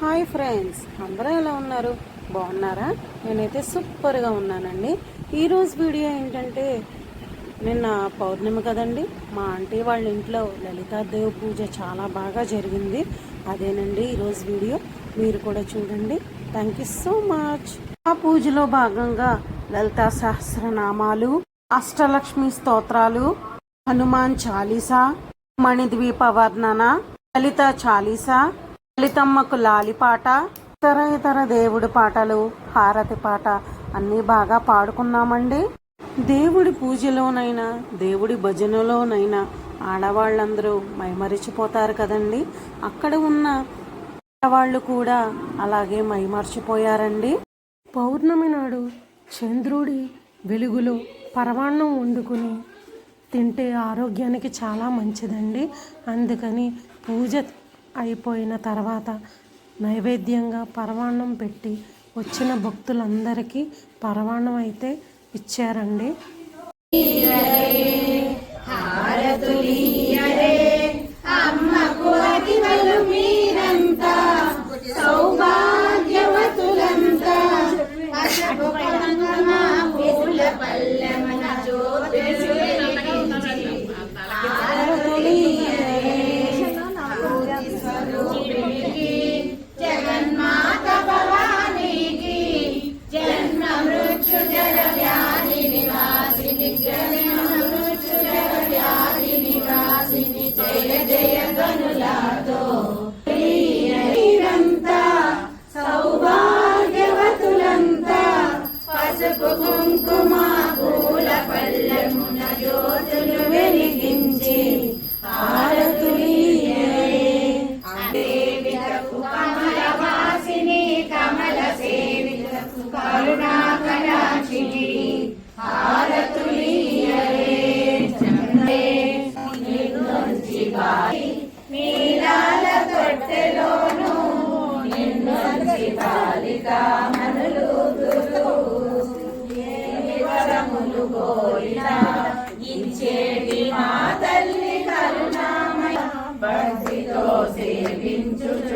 Hi friends అందరూ ఎలా ఉన్నారు? బాగున్నారా? నేనైతే సూపర్గా ఉన్నానండి. ఈరోజు వీడియో ఏంటంటే నిన్న పౌర్ణమి కదండి మా ఆంటీ వాళ్ళ ఇంట్లో లలితాదేవి పూజ చాలా బాగా జరిగింది. అదేనండి ఈరోజు వీడియో. మీరు కూడా చూడండి. థ్యాంక్ యూ సో మచ్ ఆ పూజలో భాగంగా లలితా సహస్రనామాలు అష్టలక్ష్మి స్తోత్రాలు హనుమాన్ చాలీసా మణిద్వీప వర్ణన లలిత చాలీసా లలితమ్మకు లాలిపాట ఇతర ఇతర దేవుడి పాటలు హారతి పాట అన్నీ బాగా పాడుకున్నామండి. దేవుడి పూజలోనైనా దేవుడి భజనలోనైనా ఆడవాళ్ళందరూ మైమరిచిపోతారు కదండి. అక్కడ ఉన్న ఆడవాళ్ళు కూడా అలాగే మైమర్చిపోయారండి. పౌర్ణమి నాడు చంద్రుడి వెలుగులో పరమాన్నం వండుకుని తింటే ఆరోగ్యానికి చాలా మంచిదండి. అందుకని పూజ అయిపోయిన తర్వాత నైవేద్యంగా పరమాన్నం పెట్టి వచ్చిన భక్తులందరికీ పరమాన్నం అయితే ఇచ్చారండి. కుంకుమ పూల పల్లెమున జ్యోతులు వెలిగించి ఆరతులి దేవిలకు కమల వాసిని తొట్టెలోను నిన్నొచ్చి బాలిక మనులు కోరిన ఇచ్చేటి మా తల్లి కరుణామయ భక్తితో సేవించుచు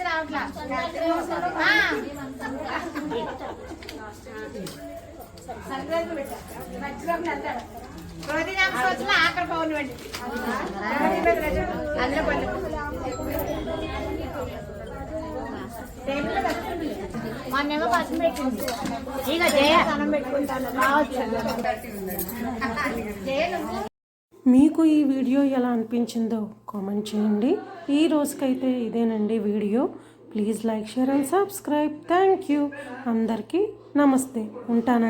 రావట్లా ఆ. సంక్రాంతి పెట్టా. మర్చిపోకుండా వెళ్తాడు. రోజు నాకు వచ్చిన ఆఖరి పౌర్ణమి అందులో పెట్టింది ఇక జయ అన్నం పెట్టుకుంటాను రావచ్చు మీకు ఈ వీడియో ఎలా అనిపించిందో కామెంట్ చేయండి. ఈ రోజుకైతే ఇదేనండి video. Please like share and subscribe. Thank you. అందరికీ నమస్తే. ఉంటానండి.